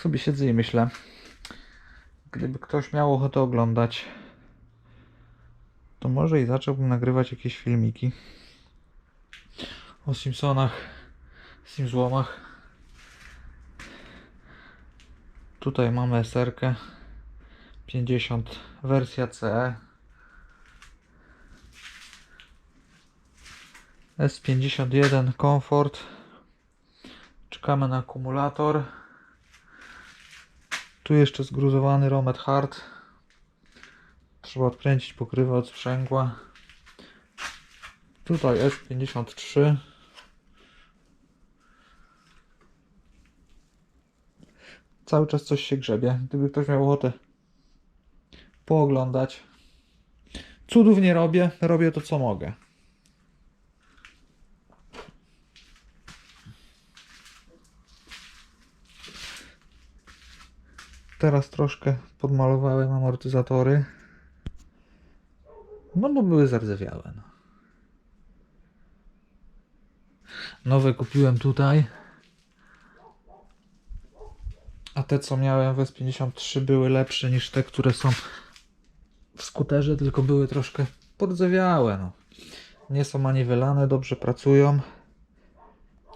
Sobie siedzę i myślę, gdyby ktoś miał ochotę oglądać, to może i zacząłbym nagrywać jakieś filmiki o Simpsonach, Simzłomach. Tutaj mamy SR-kę 50 wersja CE S51 Comfort czekamy na akumulator tu jeszcze zgruzowany Romet Hard trzeba odkręcić pokrywę od sprzęgła. Tutaj S53 cały czas coś się grzebie. Gdyby ktoś miał ochotę pooglądać. Cudów nie robię robię to co mogę Teraz troszkę podmalowałem amortyzatory. No bo były zardzewiałe. No. Nowe kupiłem tutaj. A te co miałem w S53 były lepsze niż te, które są w skuterze, tylko były troszkę pordzewiałe. No. Nie są ani wylane, dobrze pracują.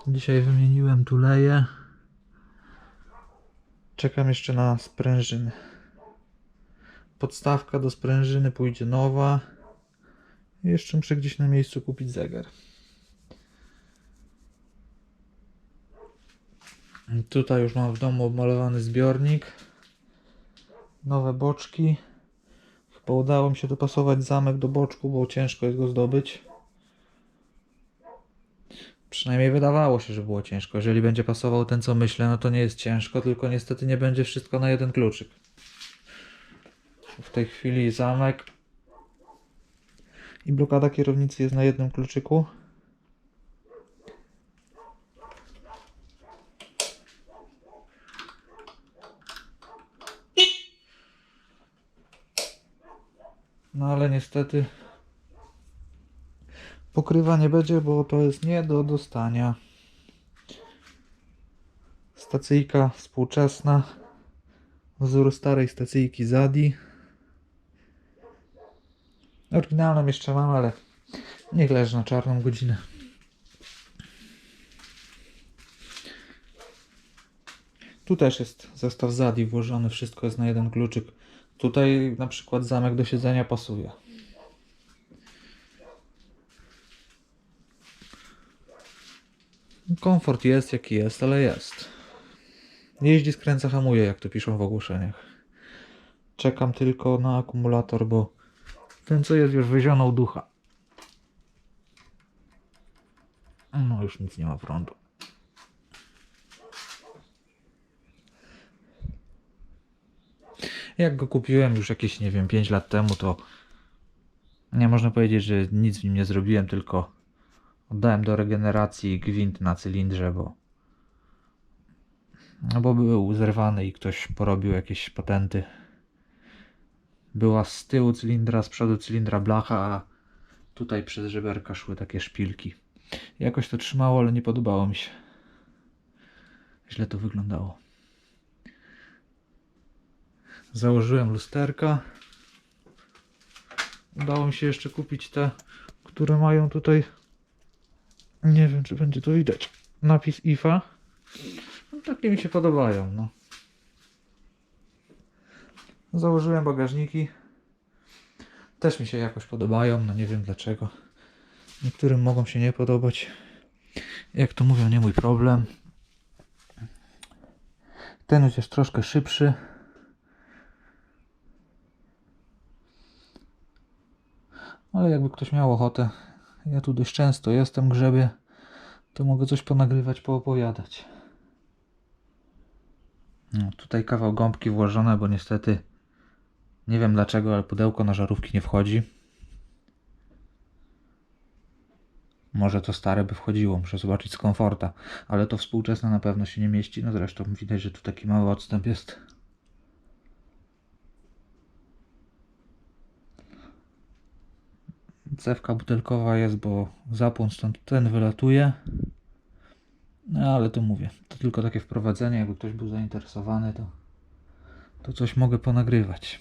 Dzisiaj wymieniłem tuleje. Czekam jeszcze na sprężyny. Podstawka do sprężyny pójdzie nowa. Jeszcze muszę gdzieś na miejscu kupić zegar. Tutaj już mam w domu obmalowany zbiornik. Nowe boczki. Chyba udało mi się dopasować zamek do boczku, bo ciężko jest go zdobyć. Przynajmniej wydawało się, że było ciężko. Jeżeli będzie pasował ten, co myślę, no to nie jest ciężko, tylko niestety nie będzie wszystko na jeden kluczyk. W tej chwili zamek i blokada kierownicy jest na jednym kluczyku. No ale niestety pokrywa nie będzie, bo to jest nie do dostania. Stacyjka współczesna. Wzór starej stacyjki Zadi. Oryginalną jeszcze mam, ale niech leży na czarną godzinę. Tu też jest zestaw Zadi włożony, wszystko jest na jeden kluczyk. Tutaj na przykład zamek do siedzenia pasuje. Komfort jest jaki jest, ale jest. Jeździ, skręca, hamuje, jak to piszą w ogłoszeniach. Czekam tylko na akumulator, bo ten co jest już wyzionął ducha. No już nic nie ma prądu. Jak go kupiłem już jakieś, nie wiem, 5 lat temu, to nie można powiedzieć, że nic w nim nie zrobiłem, tylko Oddałem do regeneracji gwint na cylindrze, bo no bo był zerwany i ktoś porobił jakieś patenty. Była z tyłu cylindra, z przodu cylindra blacha, a tutaj przez żeberka szły takie szpilki. Jakoś to trzymało, ale nie podobało mi się. Źle to wyglądało. Założyłem lusterka. Udało mi się jeszcze kupić te, które mają tutaj nie wiem, czy będzie to widać. Napis IFA. No, takie mi się podobają, no. Założyłem bagażniki. Też mi się jakoś podobają, no nie wiem dlaczego. Niektórym mogą się nie podobać. Jak to mówią, nie mój problem. Ten już jest troszkę szybszy. Ale jakby ktoś miał ochotę, ja tu dość często jestem, grzebię, to mogę coś ponagrywać, poopowiadać. No, tutaj kawał gąbki włożone, bo niestety nie wiem dlaczego, ale pudełko na żarówki nie wchodzi. Może to stare by wchodziło, muszę zobaczyć z komforta, ale to współczesne na pewno się nie mieści. No zresztą widać, że tu taki mały odstęp jest. Cewka butelkowa jest, bo zapłon stąd ten wylatuje. No ale to mówię, to tylko takie wprowadzenie, jakby ktoś był zainteresowany, to, to coś mogę ponagrywać.